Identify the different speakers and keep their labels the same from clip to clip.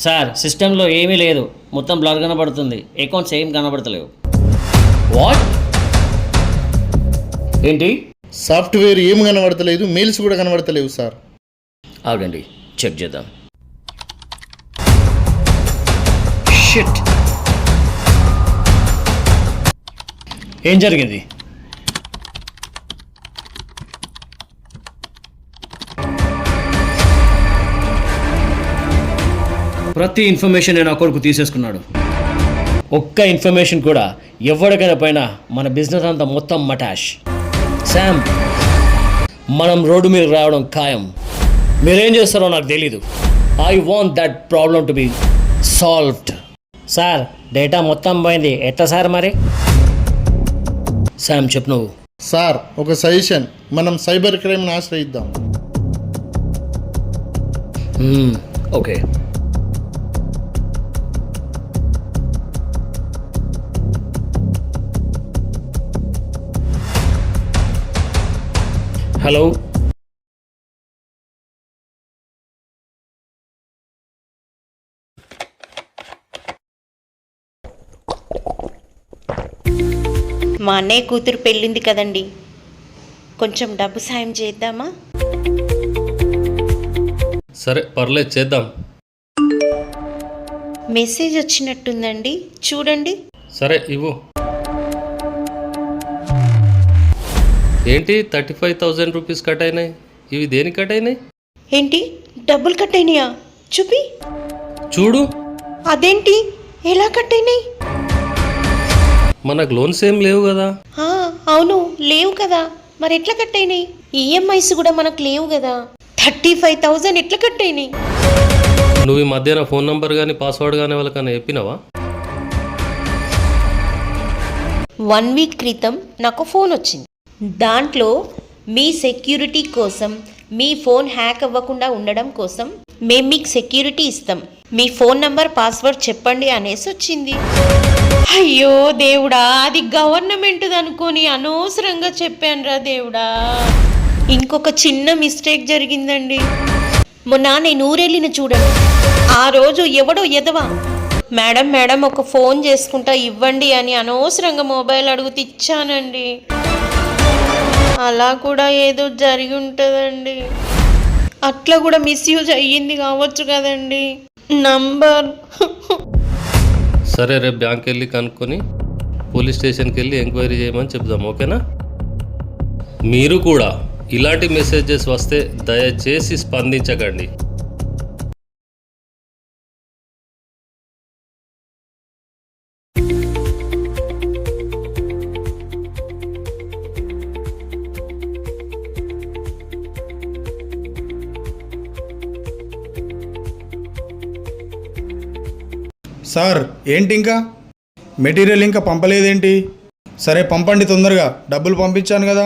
Speaker 1: Sir సిస్టంలో ఏమీ లేదు. మొత్తం బ్లర్ కనబడుతుంది. అకౌంట్స్ ఏం కనబడతలేవు. వాట్? ఏంటి?
Speaker 2: సాఫ్ట్వేర్ ఏం కనబడతలేదు మెయిల్స్ కూడా కనబడతలేవు సార్.
Speaker 1: ఆగండి చెక్ చేద్దాం. షిట్. ఏం జరిగింది? ప్రతి ఇన్ఫర్మేషన్ నేను కొడుకు తీసేసుకున్నాడు. ఒక్క ఇన్ఫర్మేషన్ కూడా ఎవరికైనా పైన మన బిజినెస్ అంతా మొత్తం మటాష్. శామ్ మనం రోడ్డు మీద రావడం ఖాయం. మీరేం చేస్తారో నాకు తెలీదు. I want that problem to be solved sir data మొత్తం పోయింది. ఎట్లా సార్ మరి? శామ్ చెప్పు నువ్వు.
Speaker 2: సార్ ఒక సజెషన్. మనం సైబర్ క్రైమ్ని ఆశ్రయిద్దాం.
Speaker 1: Okay hello.
Speaker 3: మా అన్నయ్య కూతురు పెళ్ళింది కదండి. కొంచెం డబ్బు సాయం చేద్దామా?
Speaker 4: సరే పర్లేదు చేద్దాం.
Speaker 3: మెసేజ్ వచ్చినట్టుందండి. చూడండి.
Speaker 4: సరే ఇవ్వు. ఏంటి thirty five thousand rupees cut అయినాయి? ఇవి దేనికి కట్ అయినాయి?
Speaker 3: ఏంటి? డబ్బులు కట్ అయినాయా? చూపి.
Speaker 4: చూడు.
Speaker 3: అదేంటి? ఎలా కట్ అయినాయి?
Speaker 4: మనకు లోన్స్ ఏం లేవు కదా.
Speaker 3: అవును లేవు కదా. మరి ఎట్లా కట్ అయినాయి? ఈఎంఐస్ కూడా మనకు లేవు కదా. థర్టీ ఫైవ్ థౌజండ్ ఎట్లా కట్ అయినాయి?
Speaker 4: నువ్వు ఈ మధ్యన ఫోన్ నంబర్ కానీ పాస్వర్డ్ కానీ వాళ్ళకన్నా చెప్పినావా?
Speaker 3: వన్ వీక్ క్రితం నాకు ఫోన్ వచ్చింది. దాంట్లో మీ సెక్యూరిటీ కోసం మీ ఫోన్ హ్యాక్ అవ్వకుండా ఉండడం కోసం మేము మీకు సెక్యూరిటీ ఇస్తాం. మీ ఫోన్ నంబర్ పాస్వర్డ్ చెప్పండి అనేసి వచ్చింది. అయ్యో దేవుడా అది గవర్నమెంట్ అనుకొని అనవసరంగా చెప్పానురా దేవుడా. ఇంకొక చిన్న మిస్టేక్ జరిగిందండి. మొన్న నేను ఊరెళ్ళిన చూడండి. ఆ రోజు ఎవడో ఎదవా మేడం మేడం ఒక ఫోన్ చేసుకుంటా ఇవ్వండి అని అనవసరంగా మొబైల్ అడుగుతి ఇచ్చానండి. అలా కూడా ఏదో జరిగి ఉంటుందండి. అట్లా కూడా మిస్యూజ్ అయ్యింది కావచ్చు కదండి. నంబర్.
Speaker 4: సరే రేపు బ్యాంక్ వెళ్ళి కనుక్కొని పోలీస్ స్టేషన్కి వెళ్ళి ఎంక్వైరీ చేయమని చెప్దాం ఓకేనా? మీరు కూడా ఇలాంటి మెసేజెస్ వస్తే దయచేసి స్పందించకండి.
Speaker 5: సార్ ఏంటి ఇంకా మెటీరియల్ ఇంకా పంపలేదేంటి? సరే పంపండి తొందరగా. డబ్బులు పంపించాను కదా.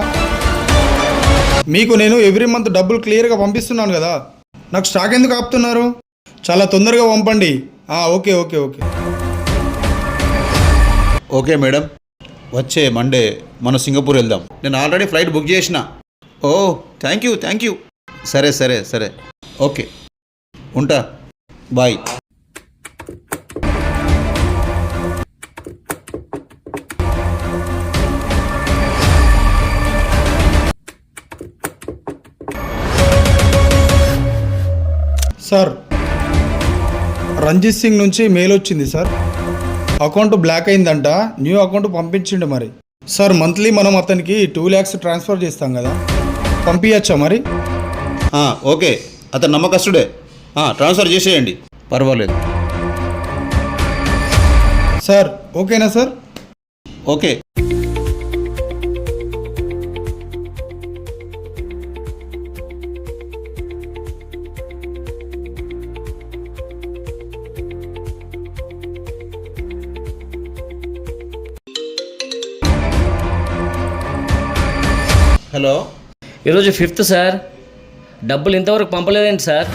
Speaker 5: మీకు నేను ఎవ్రీ మంత్ డబ్బులు క్లియర్గా పంపిస్తున్నాను కదా. నాకు స్టాక్ ఎందుకు ఆపుతున్నారు? చాలా తొందరగా పంపండి. Okay okay okay.
Speaker 6: Okay madam. వచ్చే మండే మనం సింగపూర్ వెళ్దాం. నేను ఆల్రెడీ ఫ్లైట్ బుక్ చేసిన. ఓ థ్యాంక్ యూ థ్యాంక్ యూ. సరే సరే సరే. ఓకే. ఉంటా. బాయ్.
Speaker 5: సార్. రంజిత్ సింగ్ నుంచి మెయిల్ వచ్చింది సార్. అకౌంట్ బ్లాక్ అయిందంట. న్యూ అకౌంట్ పంపించిండు మరి. సార్ మంత్లీ మనం అతనికి టూ ల్యాక్స్ ట్రాన్స్ఫర్ చేస్తాం కదా. పంపించచ్చా మరి?
Speaker 6: ఆ, ఓకే. అతను నమ్మకస్తుడే. ఆ, ట్రాన్స్ఫర్ చేసేయండి. పర్వాలేదు.
Speaker 5: సార్ ఓకేనా సార్?
Speaker 6: ఓకే.
Speaker 1: ఈరోజు ఫిఫ్త్ సార్. డబ్బులు ఇంతవరకు పంపలేదేంటి సార్?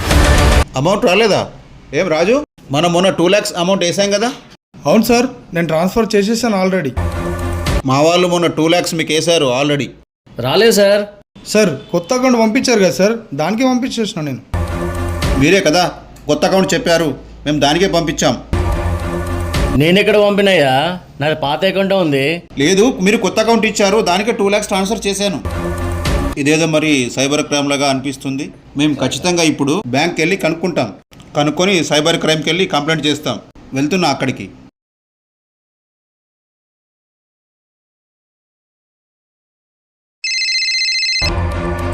Speaker 6: అమౌంట్ రాలేదా? ఏం రాజు? మనం మొన్న టూ ల్యాక్స్ అమౌంట్ వేసాం కదా?
Speaker 5: అవును సార్. నేను ట్రాన్స్ఫర్ చేసేసాను ఆల్రెడీ.
Speaker 6: మా వాళ్ళు మొన్న టూ ల్యాక్స్ మీకు వేశారు ఆల్రెడీ.
Speaker 1: రాలేదు సార్.
Speaker 5: సార్ కొత్త అకౌంట్ పంపించారు కదా సార్. దానికి పంపించేసిన నేను.
Speaker 6: మీరే కదా కొత్త అకౌంట్ చెప్పారు. మేము దానికే పంపించాం.
Speaker 1: నేనెక్కడ పంపినాయా నాది పాత అకౌంట్ ఉంది.
Speaker 6: లేదు మీరు కొత్త అకౌంట్ ఇచ్చారు. దానికే టూ ల్యాక్స్ ట్రాన్స్ఫర్ చేశాను. ఇదేదో మరి సైబర్ క్రైమ్ లాగా అనిపిస్తుంది. మేము ఖచ్చితంగా ఇప్పుడు బ్యాంక్కి వెళ్ళి కనుక్కుంటాం. కనుక్కొని సైబర్ క్రైమ్కి వెళ్ళి కంప్లైంట్ చేస్తాం. వెళ్తున్నా అక్కడికి.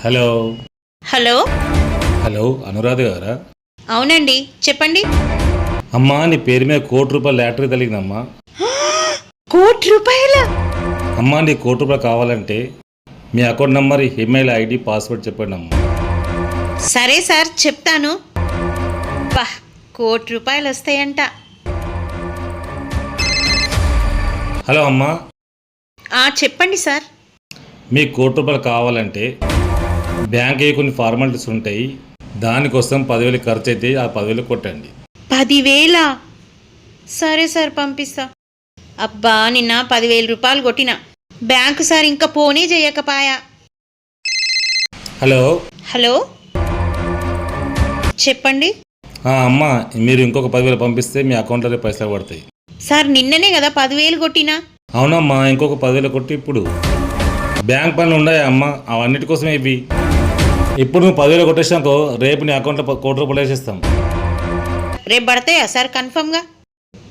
Speaker 7: హలో.
Speaker 3: హలో.
Speaker 7: హలో అనురాధ గారా?
Speaker 3: అవునండి చెప్పండి.
Speaker 7: అమ్మా నీ పేరు మీద కోటి రూపాయల లాటరీ తగిలిందమ్మా.
Speaker 3: కోటి రూపాయల?
Speaker 7: అమ్మా నీ కోటి రూపాయలు కావాలంటే మీ account number email ID password చెప్పండి అమ్మా.
Speaker 3: సరే సార్ చెప్తాను. బా కోటి రూపాయలు వస్తాయంట.
Speaker 7: హలో అమ్మా.
Speaker 3: ఆ చెప్పండి సార్.
Speaker 7: మీకు కోటి రూపాయలు కావాలంటే బ్యాంక్ కొన్ని ఫార్మాలిటీస్ ఉంటాయి దానికోసం పదివేలు ఖర్చు అయితే ఆ పదివేలు కొట్టండి.
Speaker 3: పదివేల? సరే సార్ పంపిస్తా. అబ్బా నిన్న పదివేల రూపాయలు కొట్టిన. బ్యాంకు సార్ ఇంకా పోనీ చేయకపాయా.
Speaker 7: హలో.
Speaker 3: హలో. చెప్పండి.
Speaker 7: అమ్మా మీరు ఇంకొక పదివేలు పంపిస్తే మీ అకౌంట్లో పైసలు పడతాయి.
Speaker 3: సార్ నిన్ననే కదా పదివేలు కొట్టినా?
Speaker 7: అవునమ్మా ఇంకొక పదివేలు కొట్టి ఇప్పుడు. బ్యాంక్ పనులు ఉన్నాయా అమ్మా? అవన్నిటి కోసమే ఇవి. ఇప్పుడు నువ్వు పదివేలు కొట్టేసాకో రేపు నీ అకౌంట్లో కోటి రూపాయలు వేసేస్తాం.
Speaker 3: రేపు పడతాయా సార్ కన్ఫర్మ్గా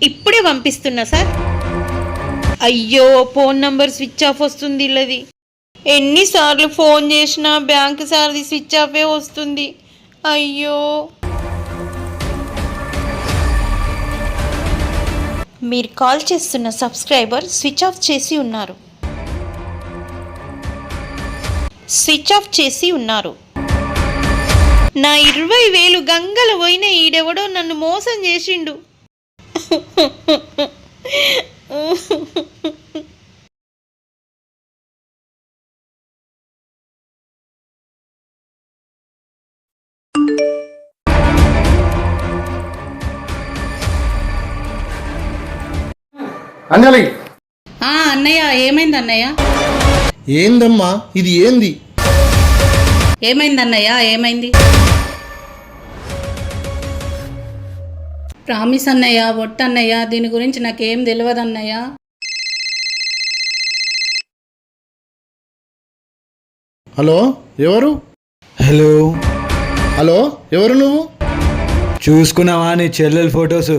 Speaker 3: ఇప్పుడే పంపిస్తున్నా సార్. అయ్యో ఫోన్ నంబర్ స్విచ్ ఆఫ్ వస్తుంది ఇల్లది ఎన్నిసార్లు ఫోన్ చేసినా బ్యాంక్ సార్ది స్విచ్ ఆఫే వస్తుంది. అయ్యో. మీరు కాల్ చేస్తున్న సబ్స్క్రైబర్ స్విచ్ ఆఫ్ చేసి ఉన్నారు. స్విచ్ ఆఫ్ చేసి ఉన్నారు. నా ఇరవై వేలు గంగల పోయిన ఈడెవడో నన్ను మోసం చేసిండు.
Speaker 2: అంజలి.
Speaker 8: ఆ అన్నయ్య ఏమైంది అన్నయ్య?
Speaker 2: ఏందమ్మా? ఇది ఏంది?
Speaker 8: ఏమైంది అన్నయ్య? ఏమైంది? ప్రామిస్ అన్నయ్య ఒట్టన్నయ్య దీని గురించి నాకేం తెలియదు అన్నయ్య
Speaker 2: హలో ఎవరు?
Speaker 9: హలో.
Speaker 2: హలో ఎవరు నువ్వు?
Speaker 9: చూసుకున్నావా నీ చెల్లెల ఫొటోస్?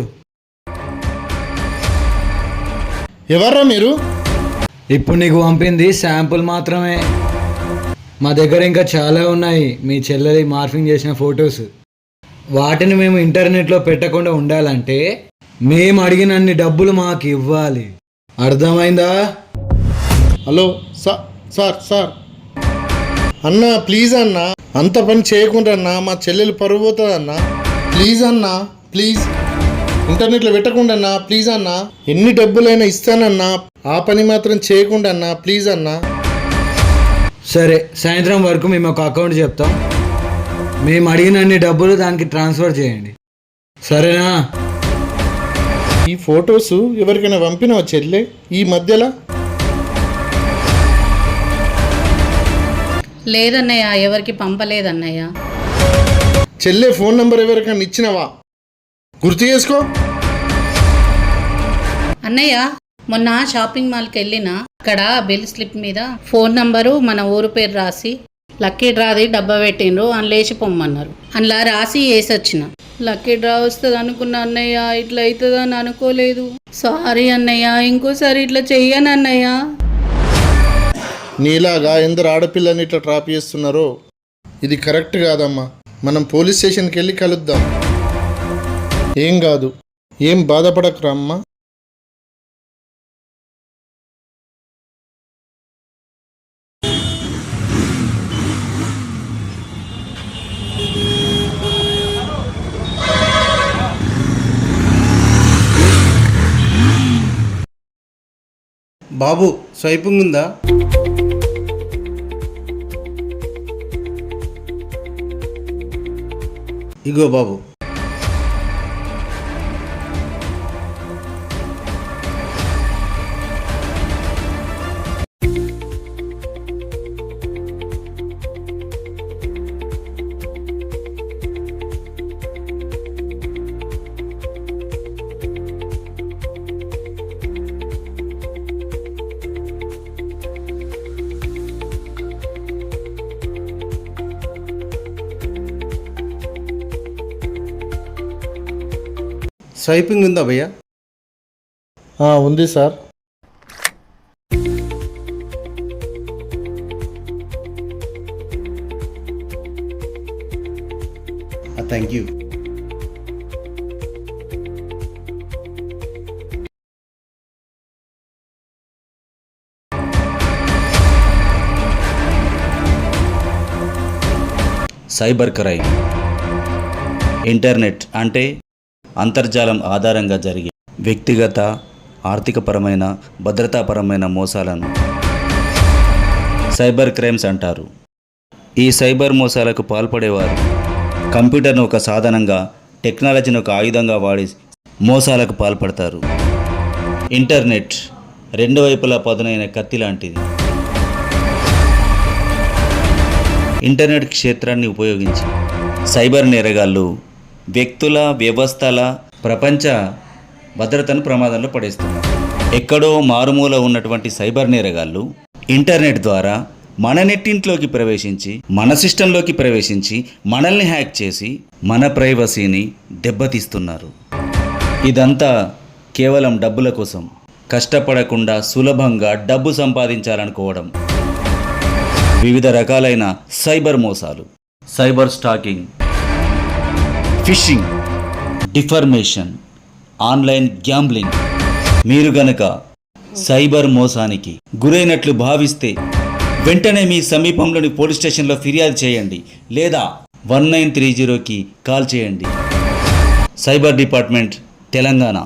Speaker 2: ఎవర్రా మీరు?
Speaker 9: ఇప్పుడు నీకు పంపింది శాంపుల్ మాత్రమే. మా దగ్గర ఇంకా చాలా ఉన్నాయి మీ చెల్లెలి మార్ఫింగ్ చేసిన ఫొటోస్. వాటిని మేము ఇంటర్నెట్లో పెట్టకుండా ఉండాలంటే మేము అడిగినన్ని డబ్బులు మాకు ఇవ్వాలి. అర్థమైందా?
Speaker 2: Hello sir sir sir. అన్నా ప్లీజ్ అన్నా. అంత పని చేయకుండా అన్నా మా చెల్లెలు పరుగు పోతుంది అన్నా. ప్లీజ్ అన్నా ప్లీజ్. ఇంటర్నెట్లో పెట్టకుండా అన్నా ప్లీజ్ అన్నా. ఎన్ని డబ్బులైనా ఇస్తానన్నా. ఆ పని మాత్రం చేయకుండా అన్నా ప్లీజ్ అన్నా.
Speaker 9: సరే సాయంత్రం వరకు మేము ఒక అకౌంట్ చెప్తాం. మేము అడిగినన్ని డబ్బులు దానికి ట్రాన్స్ఫర్ చేయండి. సరేనా?
Speaker 2: ఈ ఫొటోస్ ఎవరికైనా పంపినావా చెల్లె? ఈ మధ్యలో?
Speaker 8: లేదన్నయ్య ఎవరికి పంపలేదన్నయ్య.
Speaker 2: చెల్లె ఫోన్ నంబర్ ఎవరికైనా ఇచ్చినావా? గుర్తు చేసుకో.
Speaker 8: అన్నయ్య మొన్న షాపింగ్ మాల్కి వెళ్ళిన అక్కడ బిల్ స్లిప్ మీద ఫోన్ నంబరు మన ఊరు పేరు రాసి లక్కీ డ్రాది డబ్బా పెట్టిండ్రు అని లేచి పొమ్మన్నారు. అందులో రాసి వేసొచ్చిన లక్కీ డ్రా వస్తుంది అనుకున్న అన్నయ్య ఇట్లా అవుతుందని అనుకోలేదు. సారీ అన్నయ్య ఇంకోసారి ఇట్లా చెయ్యను అన్నయ్య.
Speaker 2: నీలాగా ఎందరు ఆడపిల్లని ఇట్లా ట్రాప్ చేస్తున్నారో? ఇది కరెక్ట్ కాదమ్మా. మనం పోలీస్ స్టేషన్కి వెళ్ళి కలుద్దాం. ఏం కాదు. ఏం బాధపడకరా అమ్మా?
Speaker 6: బాబు స్వైపింగ్ ఉందా ఇగో బాబు. స్వైపింగ్ ఉందా భయ్యా?
Speaker 2: ఆ, ఉంది sir.
Speaker 6: Thank you
Speaker 10: cyber crime. Internet అంటే అంతర్జాలం ఆధారంగా జరిగే వ్యక్తిగత ఆర్థికపరమైన భద్రతాపరమైన మోసాలను సైబర్ క్రైమ్స్ అంటారు. ఈ సైబర్ మోసాలకు పాల్పడేవారు కంప్యూటర్ను ఒక సాధనంగా టెక్నాలజీని ఒక ఆయుధంగా వాడి మోసాలకు పాల్పడతారు. ఇంటర్నెట్ రెండు వైపులా పదునైన కత్తి లాంటిది. ఇంటర్నెట్ క్షేత్రాన్ని ఉపయోగించి సైబర్ నేరగాళ్ళు వ్యక్తుల వ్యవస్థల ప్రపంచ భద్రతను ప్రమాదంలో పడేస్తున్నారు ఎక్కడో మారుమూల ఉన్నటువంటి సైబర్ నేరగాళ్ళు ఇంటర్నెట్ ద్వారా మన నెట్టింట్లోకి ప్రవేశించి మన సిస్టంలోకి ప్రవేశించి మనల్ని హ్యాక్ చేసి మన ప్రైవసీని దెబ్బతీస్తున్నారు. ఇదంతా కేవలం డబ్బుల కోసం. కష్టపడకుండా సులభంగా డబ్బు సంపాదించాలనుకోవడం. వివిధ రకాలైన సైబర్ మోసాలు. Cyber stalking. Phishing. Defamation online gambling. మీరు గనక సైబర్ మోసానికి గురైనట్లు భావిస్తే వెంటనే మీ సమీపంలోని పోలీస్ స్టేషన్లో ఫిర్యాదు చేయండి లేదా వన్ నైన్ త్రీ జీరోకి కాల్ చేయండి. Cyber department Telangana.